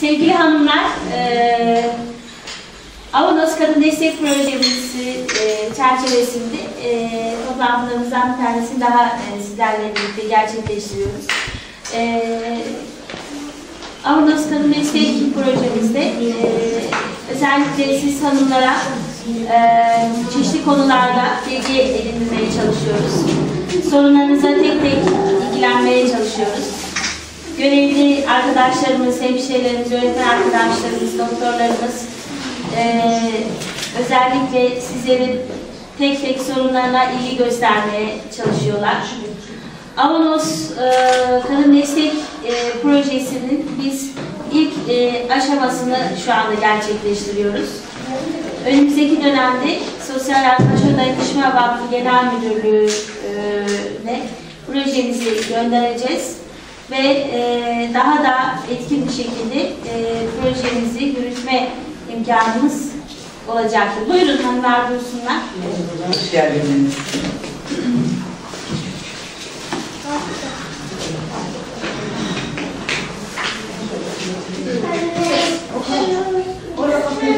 Sevgili hanımlar, e, Avanos Kadın Destek Projemiz e, çerçevesinde e, toplantılarımızdan bir tanesini daha e, sizlerle birlikte gerçekleştiriyoruz. E, Avanos Kadın Destek Projemizde e, özellikle siz hanımlara e, çeşitli konularda bilgi edinmeye çalışıyoruz. Sorunlarınıza tek tek ilgilenmeye çalışıyoruz. Görevli arkadaşlarımız, hemşirelerimiz, öğretmen arkadaşlarımız, doktorlarımız e, özellikle sizlerin tek tek sorunlarına ilgi göstermeye çalışıyorlar. Avanos e, Kadın Destek e, Projesi'nin biz ilk e, aşamasını şu anda gerçekleştiriyoruz. Önümüzdeki dönemde Sosyal Yardımcı Dayanışma Vakfı Genel Müdürlüğü'ne projemizi göndereceğiz ve e, daha da etkin bir şekilde e, projemizi yürütme imkanımız olacaktır. Buyurun hanımlar buyursunlar. Hoş geldiniz.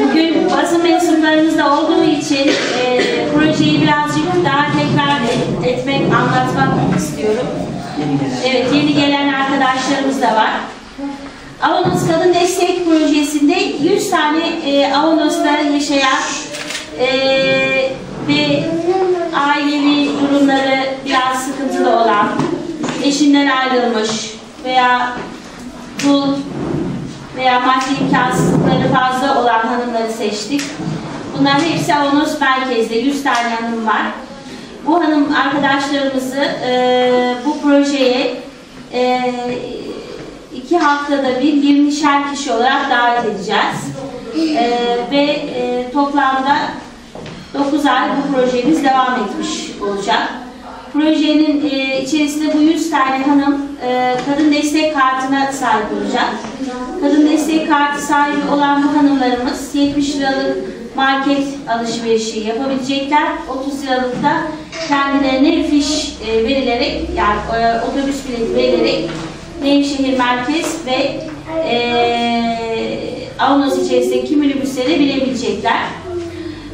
Bugün basın mensuplarımızda olduğu için e, projeyi birazcık daha tekrar et- etmek, anlatmak istiyorum. Yeni gelen. Evet, yeni gelen arkadaşlarımız da var. Avanos Kadın Destek Projesi'nde 100 tane e, Avanos'ta yaşayan e, ve ailevi durumları biraz sıkıntılı olan, eşinden ayrılmış veya dul veya maddi imkansızlıkları fazla olan hanımları seçtik. Bunların hepsi Avanos merkezde, 100 tane hanım var. Bu hanım arkadaşlarımızı e, bu projeye e, iki haftada bir 20'şer kişi olarak davet edeceğiz. E, ve e, toplamda 9 ay bu projemiz devam etmiş olacak. Projenin e, içerisinde bu 100 tane hanım e, kadın destek kartına sahip olacak. Kadın destek kartı sahibi olan bu hanımlarımız 70 liralık market alışverişi yapabilecekler. 30 liralık da kendilerine fiş e, verilerek yani e, otobüs bileti verilerek Nevşehir Merkez ve e, Avanos içerisindeki minibüslere binebilecekler.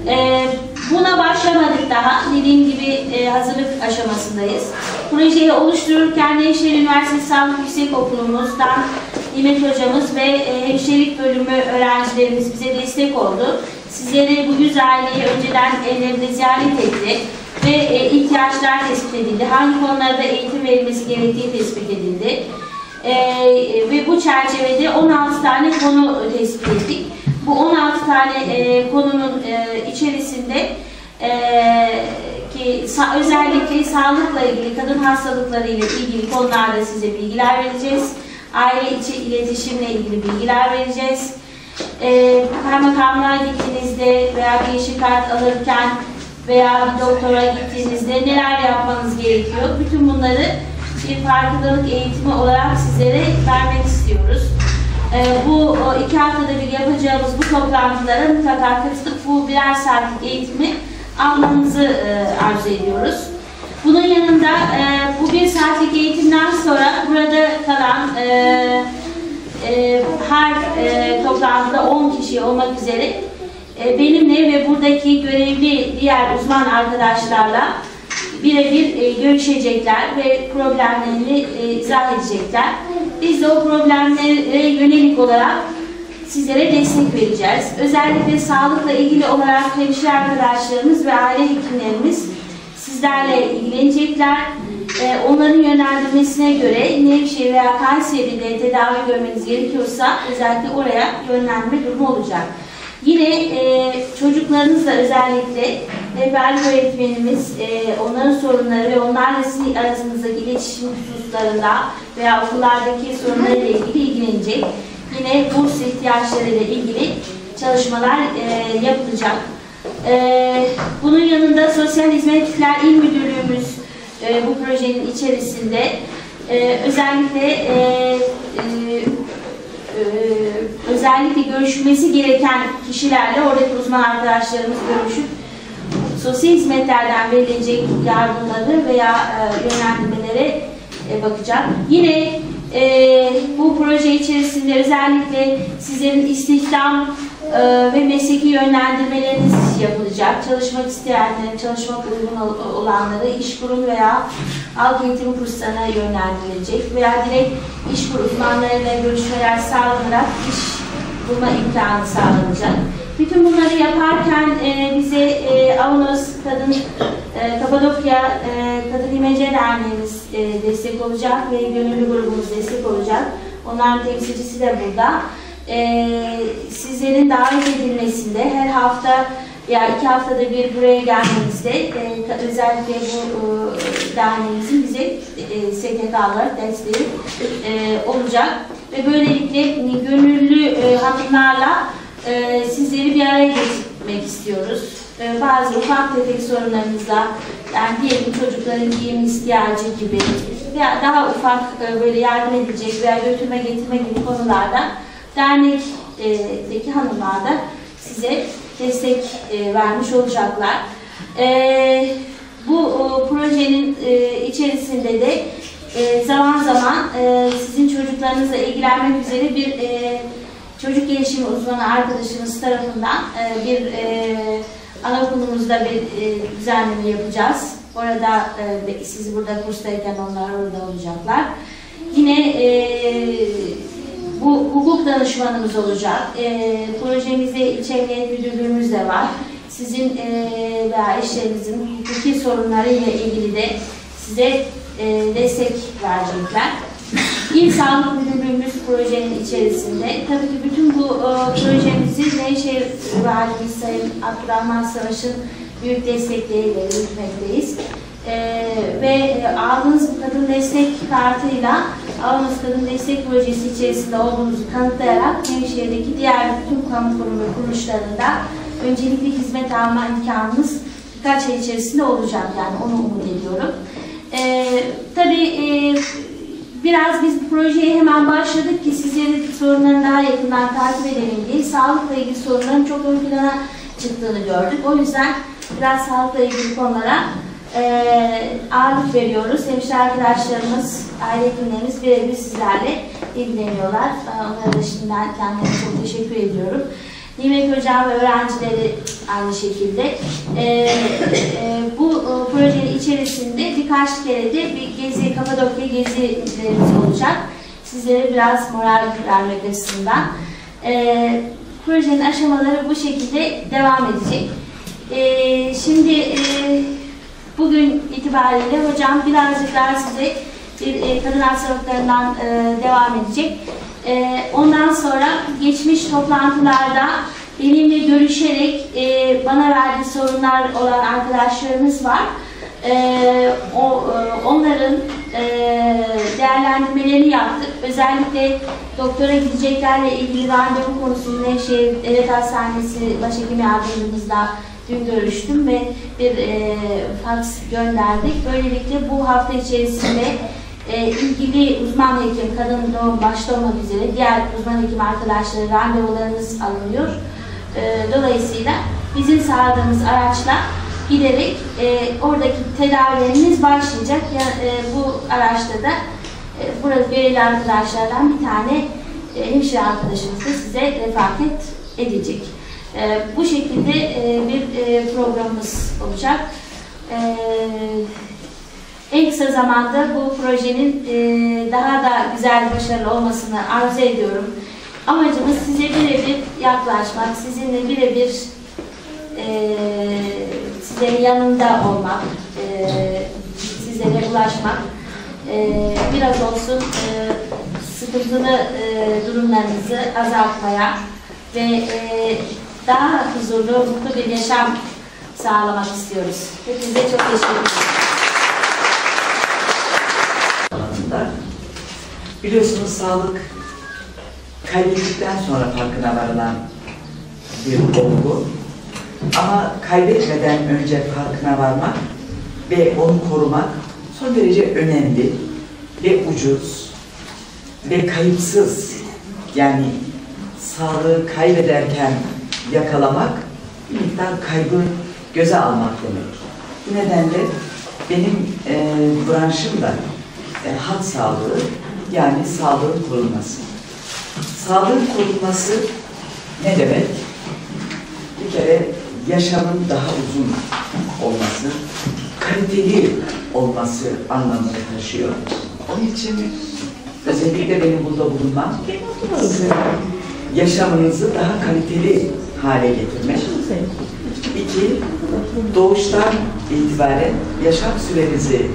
Ee, buna başlamadık daha. Dediğim gibi e, hazırlık aşamasındayız. Projeyi oluştururken Nevşehir Üniversitesi Sağlık Yüksekokulu'muzdan Nimet Hocamız ve e, hemşirelik bölümü öğrencilerimiz bize destek oldu. Sizleri bu yüz aileyi önceden evlerinde ziyaret etti ve e, ihtiyaçlar tespit edildi. Hangi konularda eğitim verilmesi gerektiği tespit edildi. Ee, ve bu çerçevede 16 tane konu tespit ettik. Bu 16 tane e, konunun e, içerisinde e, ki sa- özellikle sağlıkla ilgili, kadın hastalıkları ile ilgili konularda size bilgiler vereceğiz. Aile içi iletişimle ilgili bilgiler vereceğiz. E, kaymakamlığa gittiğinizde veya bir yeşil kart alırken veya bir doktora gittiğinizde neler yapmanız gerekiyor? Bütün bunları bir farkındalık eğitimi olarak sizlere vermek istiyoruz. Ee, bu iki haftada bir yapacağımız bu toplantılara mutlaka katılıp bu birer saatlik eğitimi almanızı e, arzu ediyoruz. Bunun yanında e, bu bir saatlik eğitimden sonra burada kalan e, e, her e, toplantıda 10 kişi olmak üzere e, benimle ve buradaki görevli diğer uzman arkadaşlarla birebir e, görüşecekler ve problemlerini e, izah edecekler. Biz de o problemlere yönelik olarak sizlere destek vereceğiz. Özellikle sağlıkla ilgili olarak hemşire arkadaşlarımız ve aile hekimlerimiz sizlerle ilgilenecekler. E, onların yönlendirmesine göre Nevşehir veya Kayseri'de tedavi görmeniz gerekiyorsa özellikle oraya yönlendirme durumu olacak. Yine e, çocuklarınızla özellikle rehberlik öğretmenimiz e, onların sorunları ve onlarla sizin arasındaki iletişim hususlarında veya okullardaki sorunlarıyla ilgili ilgilenecek. Yine burs ihtiyaçlarıyla ilgili çalışmalar e, yapılacak. E, bunun yanında Sosyal Hizmetler İl Müdürlüğümüz e, bu projenin içerisinde e, özellikle e, e, e, özellikle görüşmesi gereken kişilerle oradaki uzman arkadaşlarımız görüşüp sosyal hizmetlerden verilecek yardımları veya e, yönlendirmelere e, bakacak. Yine e, bu proje içerisinde özellikle sizlerin istihdam e, ve mesleki yönlendirmeleriniz yapılacak. Çalışmak isteyenler, çalışmak uygun ol- olanları iş kurum veya halk eğitim kurslarına yönlendirilecek veya direkt iş kur uzmanlarıyla görüşmeler sağlanarak iş bulma imkanı sağlanacak. Bütün bunları yaparken e, bize e, Avanos Kadın e, Kapadokya e, Kadın İmece Derneğimiz e, destek olacak ve gönüllü grubumuz destek olacak. Onların temsilcisi de burada. E, sizlerin davet edilmesinde her hafta ya iki haftada bir buraya gelmenizde e, özellikle bu e, derneğimizin bize e, STK'lar desteği e, olacak ve böylelikle gönüllü e, hanımlarla e, sizleri bir araya getirmek istiyoruz. E, bazı ufak tefek sorunlarınızla yani diyelim çocukların giyim ihtiyacı gibi veya daha ufak e, böyle yardım edilecek veya götürme getirme gibi konularda dernekteki hanımlar da size destek e, vermiş olacaklar. E, bu e, projenin e, içerisinde de e, zaman zaman e, sizin çocuklarınızla ilgilenmek üzere bir e, çocuk gelişimi uzmanı arkadaşımız tarafından e, bir e, anaokulumuzda bir e, düzenleme yapacağız. Orada e, siz burada kurstayken onlar orada olacaklar. Yine e, bu hukuk danışmanımız olacak. E, projemizde İç Emniyet Müdürlüğümüz de var. Sizin e, veya eşlerinizin hukuki sorunlarıyla ilgili de size e, destek verecekler. İl Sağlık Müdürlüğümüz projenin içerisinde. Tabii ki bütün bu e, projemizi Nevşehir Valimiz Sayın Abdurrahman Savaş'ın büyük destekleriyle yürütmekteyiz. E, ve e, aldığınız bu kadın destek kartıyla aldığınız kadın destek projesi içerisinde olduğunuzu kanıtlayarak Nevşehir'deki diğer bütün kamu kurum ve kuruluşlarında öncelikli hizmet alma imkanınız birkaç ay içerisinde olacak yani onu umut ediyorum. E, tabii e, Biraz biz bu projeye hemen başladık ki sizlerin sorunlarını daha yakından takip edelim diye sağlıkla ilgili sorunların çok ön plana çıktığını gördük. O yüzden biraz sağlıkla ilgili konulara eee ağırlık veriyoruz. Hemşire arkadaşlarımız, aile hekimlerimiz birebir sizlerle ilgileniyorlar. Onlara da şimdiden kendilerine çok teşekkür ediyorum. Nimet Hocam ve öğrencileri aynı şekilde. Ee, e, bu e, projenin içerisinde birkaç kere de bir gezi, Kapadokya gezilerimiz olacak. Sizlere biraz moral vermek açısından. Ee, projenin aşamaları bu şekilde devam edecek. Ee, şimdi e, bugün itibariyle hocam birazcık daha size bir e, kadın hastalıklarından e, devam edecek. E, ondan sonra geçmiş toplantılarda benimle görüşerek e, bana verdiği sorunlar olan arkadaşlarımız var. E, o, e, onların e, değerlendirmelerini yaptık. Özellikle doktora gideceklerle ilgili randevu konusunda Nevşehir Devlet Hastanesi Başhekim Yardımcımızla dün görüştüm ve bir e, fax gönderdik. Böylelikle bu hafta içerisinde e, ilgili uzman hekim, kadın doğum başta olmak üzere diğer uzman hekim arkadaşları randevularınız alınıyor. E, dolayısıyla bizim sağladığımız araçla giderek e, oradaki tedavileriniz başlayacak. Ya, e, bu araçta da e, burada verili arkadaşlardan bir tane e, hemşire arkadaşımız da size refakat edecek. E, bu şekilde e, bir e, programımız olacak. E, en kısa zamanda bu projenin e, daha da güzel, başarılı olmasını arzu ediyorum. Amacımız size birebir yaklaşmak, sizinle birebir e, size yanında olmak, e, sizlere ulaşmak, e, biraz olsun e, sıkıntılı e, durumlarınızı azaltmaya ve e, daha huzurlu, mutlu bir yaşam sağlamak istiyoruz. Hepinize çok teşekkür ederim. Biliyorsunuz sağlık kaybettikten sonra farkına varılan bir olgu. Ama kaybetmeden önce farkına varmak ve onu korumak son derece önemli ve ucuz ve kayıpsız. Yani sağlığı kaybederken yakalamak bir miktar kaybı göze almak demek. Bu nedenle benim e, branşım da e, halk sağlığı Yani sağlığın korunması. Sağlığın korunması ne demek? Bir kere yaşamın daha uzun olması, kaliteli olması anlamını taşıyor. Onun için özellikle benim burada bulunmam sizin yaşamınızı daha kaliteli hale getirmek. İki, doğuştan itibaren yaşam sürenizi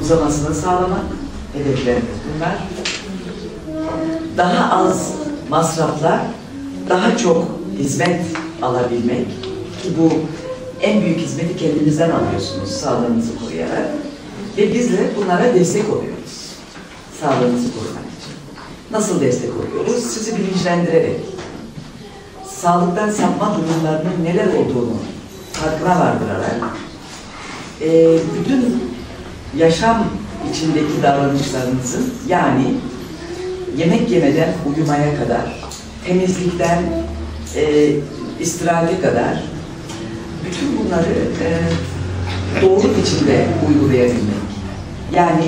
uzamasını sağlamak hedeflerimiz bunlar. Daha az masraflar, daha çok hizmet alabilmek ki bu en büyük hizmeti kendinizden alıyorsunuz sağlığınızı koruyarak ve biz de bunlara destek oluyoruz sağlığınızı korumak için. Nasıl destek oluyoruz? Sizi bilinçlendirerek, sağlıktan sapma durumlarının neler olduğunu farkına vardırarak, e, bütün yaşam içindeki davranışlarınızın yani yemek yemeden uyumaya kadar, temizlikten e, istirahate kadar bütün bunları e, doğru biçimde uygulayabilmek. Yani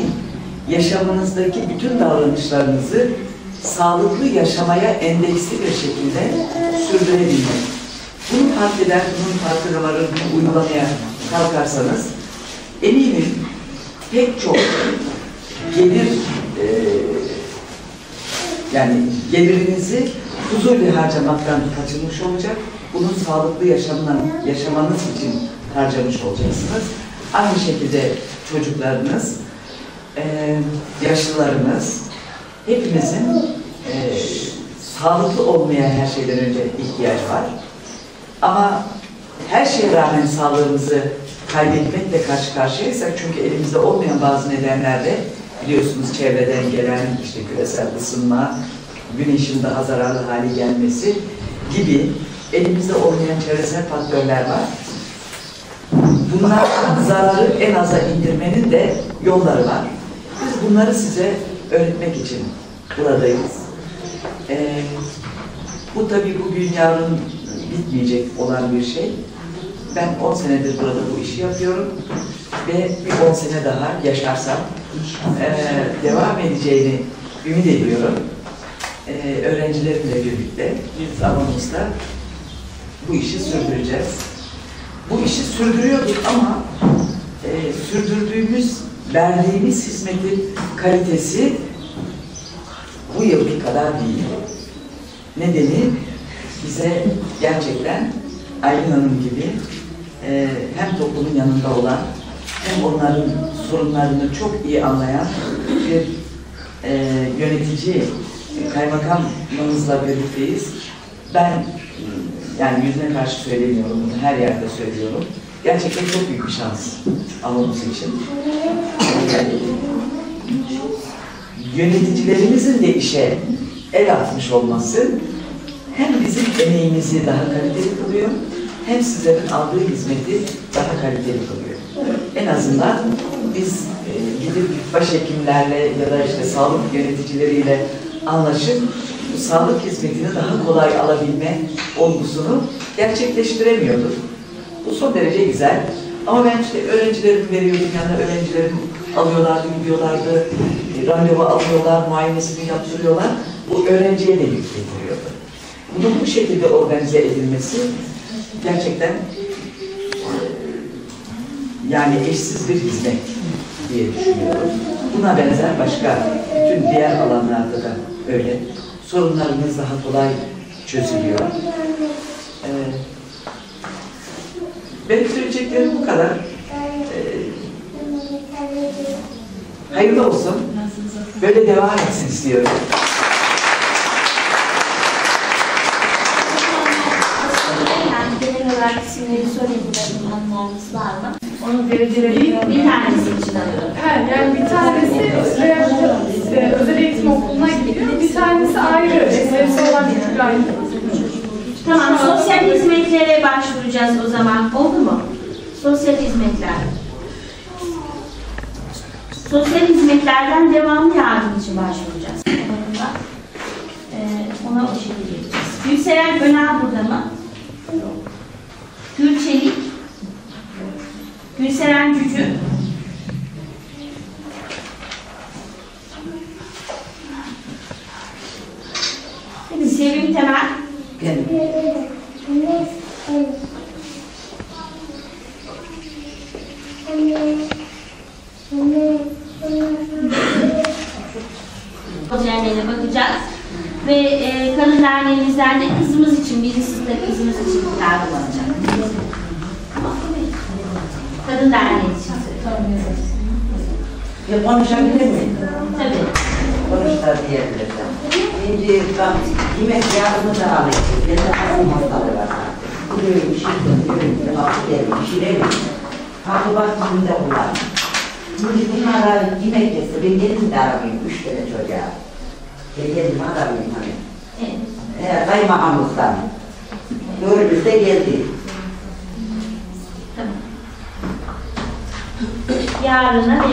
yaşamınızdaki bütün davranışlarınızı sağlıklı yaşamaya endeksli bir şekilde sürdürebilmek. Bunu fark eder, bunun bunu uygulamaya kalkarsanız eminim pek çok gelir yani gelirinizi huzurlu harcamaktan kaçınmış olacak. Bunu sağlıklı yaşamına, yaşamanız için harcamış olacaksınız. Aynı şekilde çocuklarınız, e, yaşlılarımız, hepimizin e, sağlıklı olmaya her şeyden önce ihtiyaç var. Ama her şeye rağmen sağlığımızı kaybetmekle karşı karşıyaysak çünkü elimizde olmayan bazı nedenlerle biliyorsunuz çevreden gelen işte küresel ısınma, güneşin daha zararlı hale gelmesi gibi elimizde olmayan çevresel faktörler var. Bunlardan zararı en aza indirmenin de yolları var. Biz bunları size öğretmek için buradayız. Ee, bu tabii bugün yarın bitmeyecek olan bir şey. Ben 10 senedir burada bu işi yapıyorum ve bir 10 sene daha yaşarsam eee, devam edeceğini ümit ediyorum. Eee öğrencilerimle birlikte bir zamanımızda bu işi sürdüreceğiz. Bu işi sürdürüyorduk ama eee, sürdürdüğümüz, verdiğimiz hizmetin kalitesi bu yılki kadar değil. Nedeni bize gerçekten Aylin Hanım gibi e, hem toplumun yanında olan hem onların sorunlarını çok iyi anlayan bir e, yönetici kaymakamımızla birlikteyiz. Ben yani yüzüne karşı söylemiyorum bunu her yerde söylüyorum. Gerçekten çok büyük bir şans Avamız için. E, yöneticilerimizin de işe el atmış olması hem bizim emeğimizi daha kaliteli kılıyor, hem sizlerin aldığı hizmeti daha kaliteli kılıyor. En azından biz e, gidip başhekimlerle ya da işte sağlık yöneticileriyle anlaşıp sağlık hizmetini daha kolay alabilme olgusunu gerçekleştiremiyorduk. Bu son derece güzel. Ama ben işte öğrencilerimi veriyordum yani öğrencilerim alıyorlardı, gidiyorlardı, e, randevu alıyorlar, muayenesini yaptırıyorlar. Bu öğrenciye de yük getiriyordu. Bunun bu şekilde organize edilmesi gerçekten e, yani eşsiz bir hizmet diye düşünüyorum. Buna benzer başka bütün diğer alanlarda da öyle. Sorunlarımız daha kolay çözülüyor. Ee, benim söyleyeceklerim bu kadar. Ee, hayırlı olsun. Böyle devam etsin istiyorum. Genel olarak isimleri söylediğinde hanımlarımız var mı? Onun dereceleri Bir tanesi için alıyorum. Ha, yani bir tanesi rehabilitasyon, e, özel eğitim okuluna gidiyor, bir tanesi ayrı, esnesi olan çocuklar. Tamam, sosyal hizmetlere başvuracağız o zaman. Oldu mu? Sosyal hizmetler. Sosyal hizmetlerden devamlı yardım için başvuracağız. Onunla, e, ona o şekilde gideceğiz. Gülseren Önal burada mı? Yok. Gülseren Cücü. Peki Sevim Temel. Gel. Derneğine bakacağız. Ve e, kadın derneğimizden de kızımız için, birisi de kızımız için bir kitap olacak. Kadın derneği için. Ya konuşabilir miyim? Tabii. Konuş da diyebilirsin. Şimdi bak yemek yardımı da alıyoruz. Ya da hanım hastalığı var zaten. Biliyorum, bir şey dönüyorum. Hafif yerim, pişiremiyorum. Hafif vaktimde kullanıyorum. Şimdi bunlara yemek yese ben gelin de aramayayım. Üç tane çocuğa. Ben gelin aramayayım hani. Evet. Eğer kaymakamımızdan. Görümüzde geldi. Tamam. Yarına